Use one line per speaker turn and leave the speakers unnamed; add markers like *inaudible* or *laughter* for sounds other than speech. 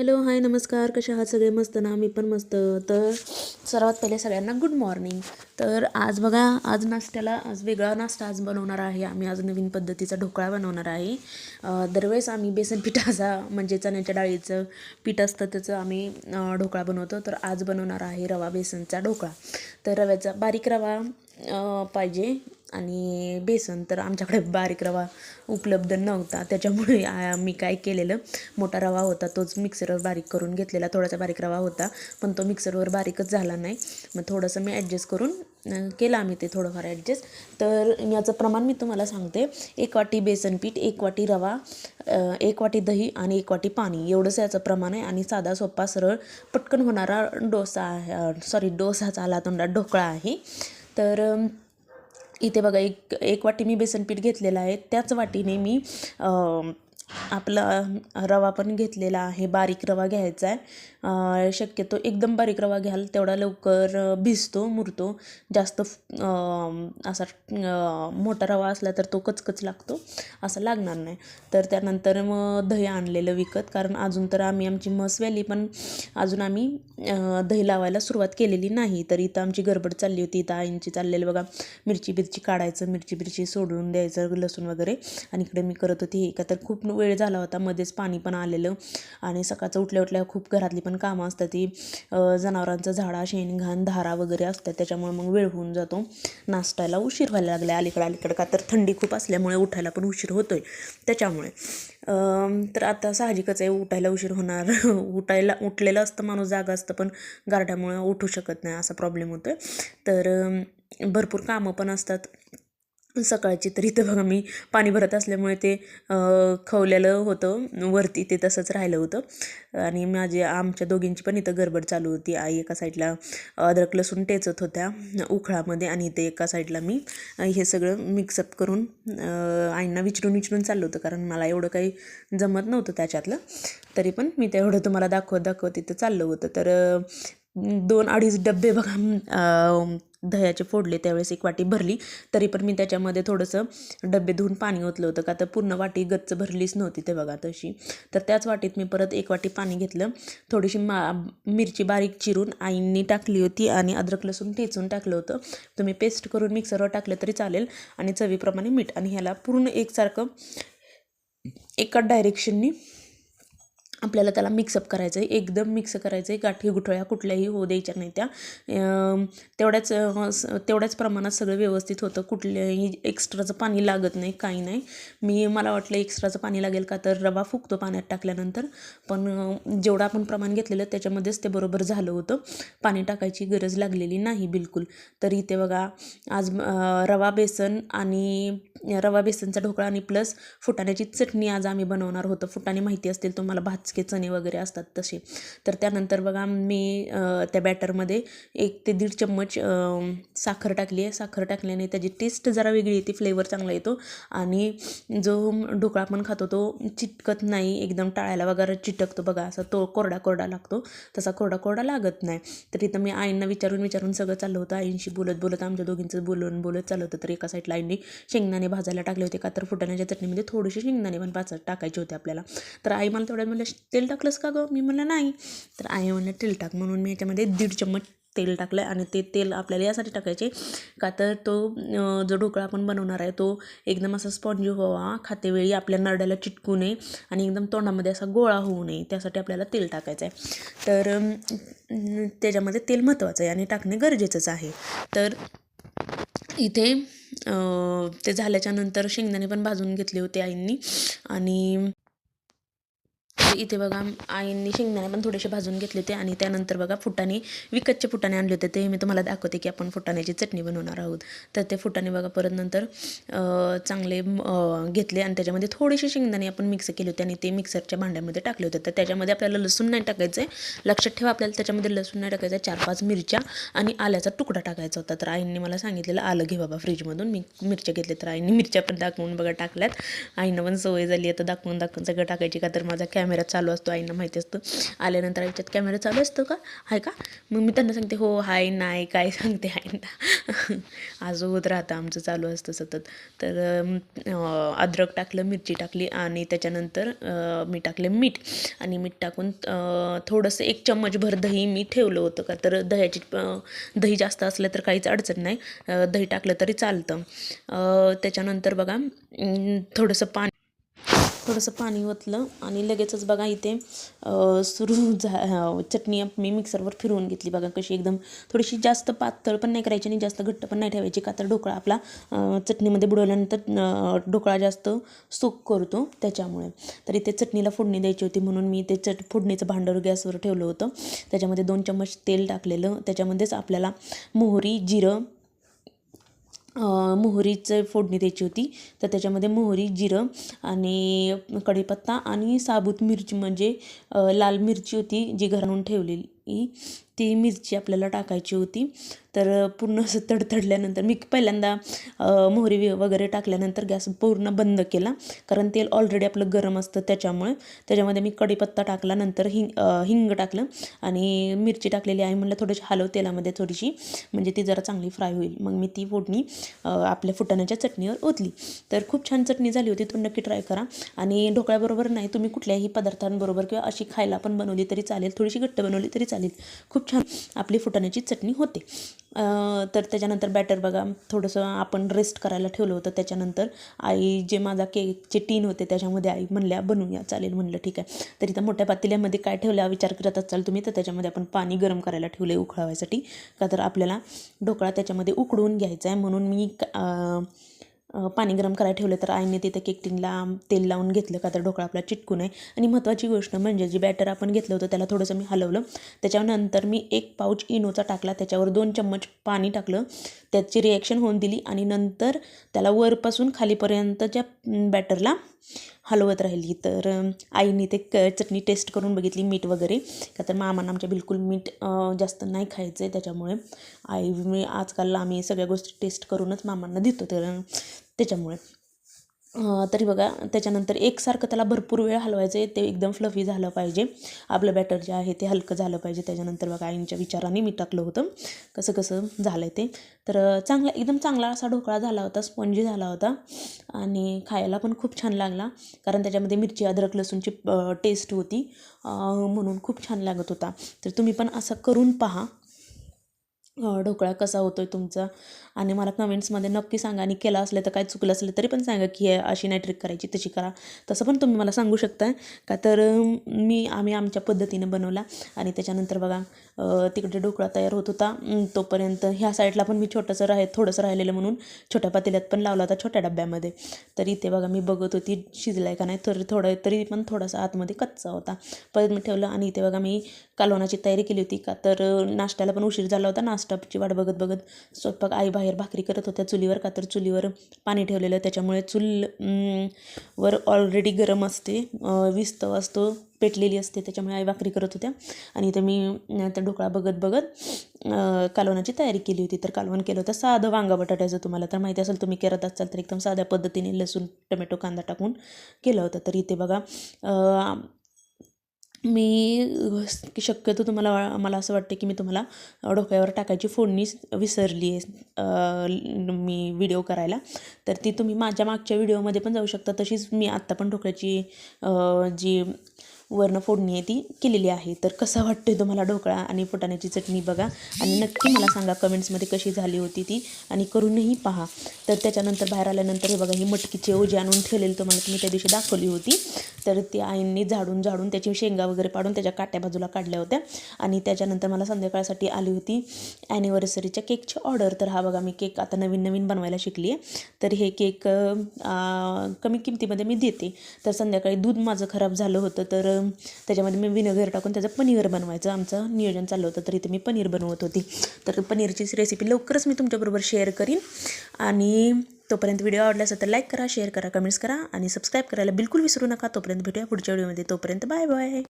Hello hi नमस्कार. कशा आहात? सगळे मस्त ना? मी पण मस्त. तर सर्वात पहिले सगळ्यांना गुड मॉर्निंग तर आज बघा आज नाश्त्याला आज वेगळा नाश्ता आज बनवणार आहे. आम्ही आज नवीन पद्धतीचा ढोकळा बनवणार आहे. दरवेळेस आम्ही बेसन पिठाचा म्हणजे चण्याच्या डाळीचं पीठ असतं त्याचं आम्ही ढोकळा बनवतो. तर आज बनवणार आहे रवा बेसनचा ढोकळा. तर रव्याचा बारीक रवा पाहिजे. आणि बेसन तर आमच्याकडे *laughs* बारीक रवा उपलब्ध नव्हता. त्याच्यामुळे मी काय केलेलं मोठा रवा होता तोच मिक्सरवर बारीक करून घेतलेला. थोडासा बारीक रवा होता पण तो मिक्सरवर बारीकच झाला नाही. मग थोडंसं मी ॲडजस्ट करून केला केलं आम्ही ते थोडंफार ॲडजस्ट तर याचं प्रमाण मी तुम्हाला सांगते. एक वाटी बेसन पीठ एक वाटी रवा एक वाटी दही आणि एक वाटी पाणी. एवढंच याचं प्रमाण आहे आणि साधा सोपा सरळ पटकन होणारा डोसा आहे. सॉरी डोसाचा आला तोंडात ढोकळा आहे. तर इथे बघा एक एक वाटी मी बेसन पीठ घेतलेलं आहे. त्याच वाटीने मी आपला रवा पण घेतलेला आहे बारीक रवा घ्यायचा आहे. शक्यतो एकदम बारीक रवा घ्याल तेवढा लवकर भिजतो मुरतो. जास्त असा मोठा रवा असला तर तो कचकच लागतो असा लागणार नाही. तर त्यानंतर मग दही आणलेलं विकत कारण अजून तर आम्ही आमची म्हस व्याली पण अजून आम्ही दही लावायला सुरुवात केलेली नाही. तर इथं आमची गडबड चालली होती इथं आईंची चाललेली बघा मिरची बिरची काढायचं मिरची बिरची सोडून द्यायचं लसूण वगैरे. आणि इकडे मी करत होती हे का तर खूप वेळ झाला होता मध्येच पाणी पण आलेलं आणि सकाळचं उठल्या उठल्या खूप घरातली पण कामं असतात ती जनावरांचं झाडा शेण घाण धारा वगैरे असतात त्याच्यामुळे मग वेळ होऊन जातो. नाश्त्याला उशीर व्हायला लागला अलीकडे अलीकडे का तर थंडी खूप असल्यामुळे उठायला पण उशीर होतोय. त्याच्यामुळे तर आता साहजिकच आहे उठायला उशीर होणार. *laughs* उठायला उठलेलं असतं माणूस जागा असतं पण गारठ्यामुळे उठू शकत नाही असा प्रॉब्लेम होतोय. तर भरपूर कामं पण असतात. सकाळची तर इथं बघा मी पाणी भरत असल्यामुळे ते खवलेलं होतं. वरती ते तसंच राहिलं होतं. आणि माझी आमच्या दोघींची पण इथं गडबड चालू होती. आई एका साईडला अद्रक लसूण टेचत होत्या उखळामध्ये आणि इथे एका साईडला मी हे सगळं मिक्सअप करून आईंना विचरून विचरून चाललं होतं. कारण मला एवढं काही जमत नव्हतं त्याच्यातलं. तरी पण मी तेवढं तुम्हाला दाखवत दाखवत इथं चाललं होतं. तर दोन अडीच डबे बघा दह्याचे फोडले त्यावेळेस एक वाटी भरली. तरी पण मी त्याच्यामध्ये थोडंसं डबे धुवून पाणी ओतलं होतं का तर पूर्ण वाटी गच्च भरलीच नव्हती ते बघा तशी. तर त्याच वाटीत मी परत एक वाटी पाणी घेतलं. थोडीशी मा मिरची बारीक चिरून आईंनी टाकली होती आणि अद्रक लसूण ठेचून टाकलं होतं. तुम्ही पेस्ट करून मिक्सरवर टाकलं तरी चालेल आणि चवीप्रमाणे मीठ. आणि ह्याला पूर्ण एकसारखं एका डायरेक्शननी आपल्याला त्याला मिक्सअप करायचं आहे एकदम मिक्स करायचं आहे गाठी गुठळ्या कुठल्याही होऊ द्यायच्या नाही त्या. तेवढ्याच तेवढ्याच प्रमाणात सगळं व्यवस्थित होतं. कुठल्याही एक्स्ट्राचं पाणी लागत नाही काही नाही. मी मला वाटलं एक्स्ट्राचं पाणी लागेल का तर रवा फुगतो पाण्यात टाकल्यानंतर. पण जेवढं आपण प्रमाण घेतलेलं त्याच्यामध्येच ते बरोबर झालं होतं. पाणी टाकायची गरज लागलेली नाही बिलकुल. तर इथे बघा आज रवा बेसन आणि रवा बेसनचा ढोकळा आणि प्लस फुटाण्याची चटणी आज आम्ही बनवणार होतो. फुटाणे माहिती असतील तुम्हाला भाजके चणे वगैरे असतात तसे. तर त्यानंतर बघा मी त्या बॅटरमध्ये एक ते दीड चम्मच साखर टाकली आहे. साखर टाकल्याने त्याची टेस्ट जरा वेगळी येते फ्लेवर चांगला येतो. आणि जो ढोकळा आपण खातो तो चिटकत नाही एकदम टाळ्याला वगैरे चिटकतो बघा. असा तो कोरडा कोरडा लागतो. तसा कोरडा कोरडा लागत नाही. तर इथं मी आईंना विचारून विचारून सगळं चाललं होतं. आईंशी बोलत बोलत आमच्या दोघींचं बोलून बोलत चाललं होतं. तर एका साईडला आईंनी शेंगदाणे भाजायला टाकले होते का? तर फुटाण्याच्या चटणीमध्ये थोडेसे शेंगदाणे पण पाच टाकायचे होते आपल्याला. तर आई मला तेवढ्यात म्हणलं तेल टाकलंस का गं? मी म्हणलं नाही. तर आई म्हणलं तेल टाक. म्हणून मी याच्यामध्ये दीड चम्मच तेल टाकलं आहे आणि ते तेल आपल्याला यासाठी टाकायचे. का तर तो जो ढोकळा आपण बनवणार आहे तो एकदम असा स्पॉन्जी व्हावा खातेवेळी आपल्या नरड्याला चिटकू नये आणि एकदम तोंडामध्ये असा गोळा होऊ नये त्यासाठी आपल्याला तेल टाकायचं आहे. तर त्याच्यामध्ये तेल महत्त्वाचं आहे आणि टाकणे गरजेचंच आहे. तर इथे ते झाल्याच्यानंतर शेंगदाणे पण भाजून घेतले होते आईंनी आणि तर इथे बघा आईंनी शेंगदाणे पण थोडेसे भाजून घेतले होते आणि त्यानंतर बघा फुटाणे विकतचे फुटाणे आणले होते. ते मी तुम्हाला दाखवते की आपण फुटाण्याची चटणी बनवणार आहोत. तर ते फुटाणे बघा परत नंतर चांगले घेतले आणि त्याच्यामध्ये थोडेसे शेंगदाणे आपण मिक्स केले होते आणि ते मिक्सरच्या भांड्यामध्ये टाकले होते. तर त्याच्यामध्ये आपल्याला लसूण नाही टाकायचं आहे लक्षात ठेवा आपल्याला त्याच्यामध्ये लसूण नाही टाकायचं आहे चार पाच मिरच्या आणि आल्याचा तुकडा टाकायचा होता. तर आईंनी मला सांगितलेलं आलं घे बाबा फ्रीजमधून मी मिरच्या घेतल्या तर आईंनी मिरच्या पण दाखवून बघा टाकल्यात. आईनं पण सवय झाली आता दाखवून दाखवून सगळं टाकायची का तर माझा कॅमेरा कॅमेरा चालू असतो आईंना माहिती असतं. आल्यानंतर आईच्यात कॅमेरा चालू असतो का? आहे का? मग मी त्यांना सांगते हो हाय नाही काय सांगते आईंना. *laughs* आज होत राहतं आमचं चालू असतं सतत. तर अद्रक टाकलं मिरची टाकली आणि त्याच्यानंतर मी टाकलं मीठ. आणि मीठ टाकून थोडंसं एक चम्मचभर दही मी ठेवलं होतं का? तर दह्याची दही जास्त असलं तर काहीच अडचण नाही. दही टाकलं तरी चालतं. त्याच्यानंतर बघा थोडंसं पाणी थोडंसं पाणी ओतलं आणि लगेचच बघा इथे सुरू झा चटणी मी मिक्सरवर फिरवून घेतली बघा कशी एकदम थोडीशी जास्त पातळ पण नाही करायची आणि जास्त घट्ट पण नाही ठेवायची. का तर ढोकळा आपला चटणीमध्ये बुडवल्यानंतर ढोकळा जास्त सुक करतो त्याच्यामुळे. तर इथे चटणीला फोडणी द्यायची होती म्हणून मी ते चट फोडणीचं भांडर गॅसवर ठेवलं होतं. त्याच्यामध्ये दोन चम्मच तेल टाकलेलं. त्याच्यामध्येच आपल्याला मोहरी जिरं मोहरीचं फोडणी द्यायची होती. तर त्याच्यामध्ये मोहरी जिरं आणि कढीपत्ता आणि साबूत मिरची म्हणजे लाल मिरची होती जी घरून ठेवलेली. ती मिरची आपल्याला टाकायची होती. तर पूर्ण असं तडतडल्यानंतर मी पहिल्यांदा मोहरी वगैरे टाकल्यानंतर गॅस पूर्ण बंद केला. कारण तेल ऑलरेडी आपलं गरम असतं त्याच्यामुळे. त्याच्यामध्ये मी कढीपत्ता टाकला नंतर हिंग हिंग टाकलं. आणि मिरची टाकलेली आहे म्हणलं थोडीशी हलव तेलामध्ये थोडीशी. म्हणजे ती जरा चांगली फ्राय होईल. मग मी ती फोडणी आपल्या फुटाण्याच्या चटणीवर ओतली. तर खूप छान चटणी झाली होती तुम्ही नक्की ट्राय करा. आणि ढोकळ्याबरोबर नाही तुम्ही कुठल्याही पदार्थांबरोबर किंवा अशी खायला पण बनवली तरी चालेल. थोडीशी घट्ट बनवली तरी चालेल. खूप छान आपली फुटाण्याची चटणी होते. तर त्याच्यानंतर बॅटर बघा थोडंसं आपण रेस्ट करायला ठेवलं होतं. त्याच्यानंतर आई जे माझा केकचे टीन होते त्याच्यामध्ये आई म्हणल्या बनवूया चालेल म्हणलं ठीक आहे. तर इथं मोठ्या पातेल्यामध्ये काय ठेवल्या विचार करत असाल तुम्ही तर त्याच्यामध्ये आपण पाणी गरम करायला ठेवलं आहे उकळावायसाठी. का तर आपल्याला ढोकळा त्याच्यामध्ये उकडून घ्यायचा आहे म्हणून मी पाणी गरम करायला ठेवलं तर आईने तिथं केक टिनला तेल लावून घेतलं का तर ढोकळा आपला चिटकू नये. आणि महत्त्वाची गोष्ट म्हणजे जे बॅटर आपण घेतलं होतं त्याला थोडंसं मी हलवलं. त्याच्यानंतर मी एक पाऊच इनोचा टाकला त्याच्यावर दोन चम्मच पाणी टाकलं. त्याची रिॲक्शन होऊन दिली आणि नंतर त्याला वरपासून खालीपर्यंतच्या बॅटरला हलवत राहिली. तर आईने ते क चटणी टेस्ट करून बघितली मीठ वगैरे. का तर मामांना आमच्या बिलकुल मीठ जास्त नाही खायचं आहे त्याच्यामुळे. आई मी आजकाल आम्ही सगळ्या गोष्टी टेस्ट करूनच मामांना देतो. तर त्याच्यामुळे. तरी बघा त्याच्यानंतर एकसारखं त्याला भरपूर वेळ हलवायचं आहे ते एकदम फ्लफी झालं पाहिजे. आपलं बॅटर जे आहे ते हलकं झालं पाहिजे. त्याच्यानंतर बघा आईंच्या विचाराने मी टाकलं होतं. कसं कसं झालं आहे ते. तर चांगला एकदम चांगला असा ढोकळा झाला होता स्पंजी झाला होता. आणि खायला पण खूप छान लागला. कारण त्याच्यामध्ये मिरची अद्रक लसूणची टेस्ट होती. म्हणून खूप छान लागत होता. तर तुम्ही पण असं करून पहा. ढोकळा कसा होतो आहे तुमचा? आणि मला कमेंट्समध्ये नक्की सांगा. आणि केला असलं तर काय चुकलं असलं तरी पण सांगा की हे अशी नाही ट्रिक करायची तशी करा. तसं पण तुम्ही मला सांगू शकता का तर मी आम्ही आमच्या पद्धतीने बनवला. आणि त्याच्यानंतर बघा तिकडे ढोकळा तयार होत होता. तोपर्यंत ह्या साईडला पण मी छोटंसं राह थोडंसं राहिलेलं म्हणून छोट्या पातेल्यात पण लावला होता छोट्या डब्यामध्ये. तर इथे बघा मी बघत होती शिजलाय का नाही तर थोडं तरी पण थोडासा आतमध्ये कच्चा होता. परत मी ठेवलं आणि इथे बघा मी कालवणाची तयारी केली होती. का तर नाश्त्याला पण उशीर झाला होता. नाश्ताची वाट बघत बघत स्वयंपाक आई बाहेर भाकरी करत होत्या. चुलीवर का तर चुलीवर पाणी ठेवलेलं. त्याच्यामुळे चूल वर ऑलरेडी गरम असते. वीस विस्तव असतो पेटलेली असते. त्याच्यामुळे आई भाकरी करत होत्या. आणि इथं मी त्या ढोकळा बघत बघत कालवणाची तयारी केली होती. तर कालवण केलं होतं साधं वांगा बटाट्याचं तुम्हाला तर माहिती असेल तुम्ही करत असाल तर एकदम साध्या पद्धतीने लसूण टोमॅटो कांदा टाकून केलं होतं. तर इथे बघा मी शक्यतो तुम्हाला वा- मला असं वाटतं की मी तुम्हाला डोक्यावर टाकायची फोडणी विसरली आहे मी व्हिडिओ करायला. तर ती तुम्ही माझ्या मागच्या व्हिडिओमध्ये पण जाऊ शकता. तशीच मी आत्ता पण ढोकळ्याची जी वर्ण फोडणी आहे ती केलेली आहे. तर कसा वाटतोय तुम्हाला ढोकळा आणि फुटाण्याची चटणी बघा. आणि नक्की मला सांगा कमेंट्समध्ये कशी झाली होती ती आणि करूनही पहा. तर त्याच्यानंतर बाहेर आल्यानंतर हे बघा ही मटकीचे ओजे आणून ठेवलेली तुम्हाला तुम्ही त्या दिवशी दाखवली होती. तर ती आईंनी झाडून झाडून त्याची शेंगा वगैरे पाडून त्याच्या काट्या बाजूला काढल्या होत्या. आणि त्याच्यानंतर मला संध्याकाळसाठी आली होती ॲनिव्हर्सरीच्या केकची ऑर्डर तर हा बघा मी केक आता नवीन नवीन बनवायला शिकली आहे तर हे केक कमी किमतीमध्ये मी देते. तर संध्याकाळी दूध माझं खराब झालं होतं तर त्याच्यामध्ये मी विनेगर टाकून त्याचं पनीर बनवायचं. आमचं नियोजन चाललं होतं तर इथे मी पनीर बनवत होती. तर पनीरची रेसिपी लवकरच मी तुमच्याबरोबर शेअर करीन. आणि तोपर्यंत व्हिडिओ आवडला असेल तर लाईक करा शेअर करा कमेंट्स करा आणि सबस्क्राईब करायला बिलकुल विसरू नका. तोपर्यंत भेटूया पुढच्या व्हिडिओमध्ये. तोपर्यंत बाय बाय.